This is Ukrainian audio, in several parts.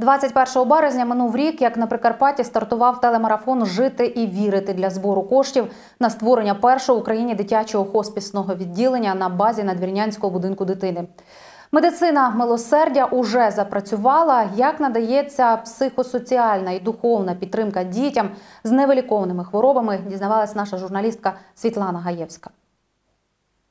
21 березня минув рік, як на Прикарпатті стартував телемарафон Жити і вірити для збору коштів на створення першого в Україні дитячого хоспісного відділення на базі надвірнянського будинку дитини. Медицина милосердя уже запрацювала. Як надається психосоціальна і духовна підтримка дітям з невилікованими хворобами, дізнавалась наша журналістка Світлана Гаєвська.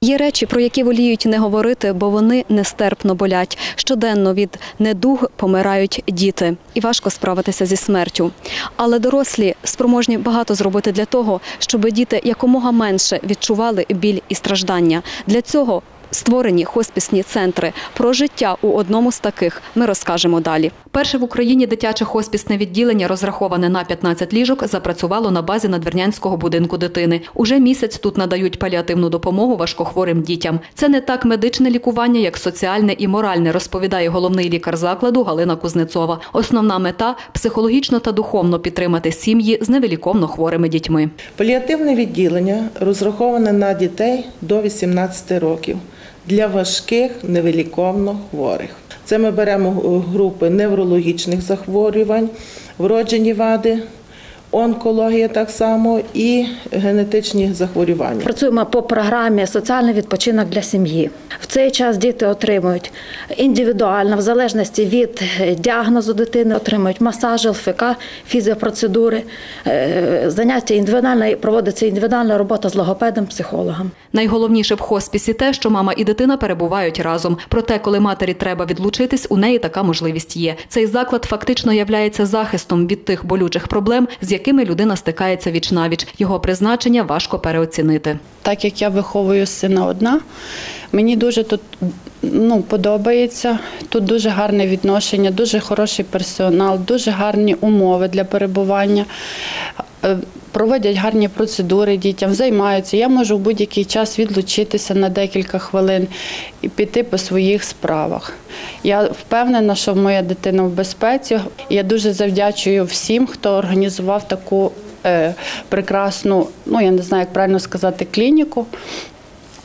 Є речі, про які воліють не говорити, бо вони нестерпно болять. Щоденно від недуг помирають діти, і важко справитися зі смертю. Але дорослі спроможні багато зробити для того, щоб діти якомога менше відчували біль і страждання. Для цього створені хоспісні центри. Про життя у одному з таких ми розкажемо далі. Перше в Україні дитяче хоспісне відділення, розраховане на 15 ліжок, запрацювало на базі надвірнянського будинку дитини. Уже місяць тут надають паліативну допомогу важкохворим дітям. Це не так медичне лікування, як соціальне і моральне, розповідає головний лікар закладу Галина Кузнецова. Основна мета психологічно та духовно підтримати сім'ї з невиліковно хворими дітьми. Паліативне відділення розраховане на дітей до 18 років для важких невиліковно хворих. Це ми беремо групи неврологічних захворювань, вроджені вади, онкологія так само і генетичні захворювання. Працюємо по програмі Соціальний відпочинок для сім'ї. В цей час діти отримують індивідуально, в залежності від діагнозу дитини, отримують масаж, ЛФК, фізіопроцедури, е, заняття індивідуально проводиться індивідуальна робота з логопедом, психологом. Найголовніше в хоспісі те, що мама і дитина перебувають разом. Проте, коли матері треба відлучитись, у неї така можливість є. Цей заклад фактично являється захистом від тих болючих проблем, з якими людина стикається віч навіч. Його призначення важко переоцінити. Так як я виховую сина одна, мені дуже тут ну, подобається. Тут дуже гарне відношення, дуже хороший персонал, дуже гарні умови для перебування. Проводять гарні процедури дітям, займаються. Я можу в будь-який час відлучитися на декілька хвилин і піти по своїх справах. Я впевнена, що моя дитина в безпеці. Я дуже завдячую всім, хто організував таку е, прекрасну, ну я не знаю, як правильно сказати, клініку.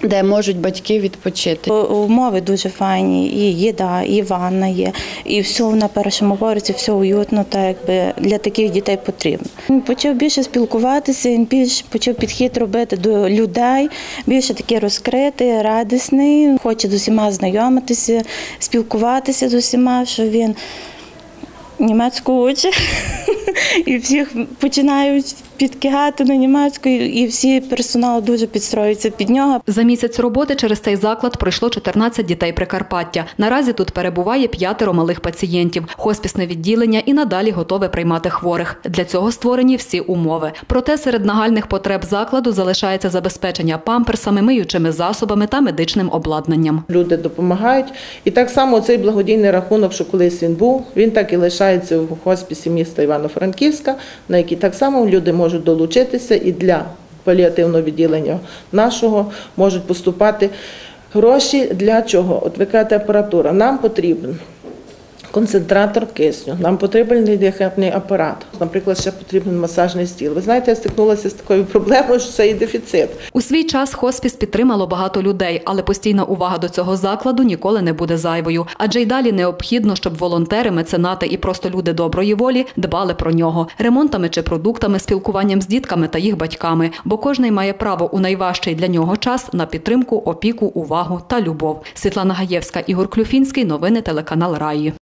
Де можуть батьки відпочити. Умови дуже файні, і їда, і ванна є, і все на першому поверсі, все уютно, так якби для таких дітей потрібно. Він почав більше спілкуватися, він більш почав підхід робити до людей, більше такий розкритий, радісний, хоче з усіма знайомитися, спілкуватися з усіма, що він німецьку учить, і всіх починають підкигати на німецьку, і всі персонал дуже підстроюються під нього. За місяць роботи через цей заклад пройшло 14 дітей Прикарпаття. Наразі тут перебуває п'ятеро малих пацієнтів. Хоспісне відділення і надалі готове приймати хворих. Для цього створені всі умови. Проте серед нагальних потреб закладу залишається забезпечення памперсами, миючими засобами та медичним обладнанням. Люди допомагають. І так само цей благодійний рахунок, що колись він був, він так і лишається в хоспісі міста Івано-Франківська, на який так само люди можуть долучитися і для паліативного відділення нашого можуть поступати гроші. Для чого? От ви кажете, апаратура. Нам потрібен концентратор кисню, нам потрібен дихальний апарат. Наприклад, ще потрібен масажний стіл. Ви знаєте, я стикнулася з такою проблемою, що це і дефіцит. У свій час хоспіс підтримало багато людей, але постійна увага до цього закладу ніколи не буде зайвою. Адже й далі необхідно, щоб волонтери, меценати і просто люди доброї волі дбали про нього ремонтами чи продуктами, спілкуванням з дітками та їх батьками. Бо кожний має право у найважчий для нього час на підтримку, опіку, увагу та любов. Світлана Гаєвська, Ігор Клюфінський. Новини телеканал Раї.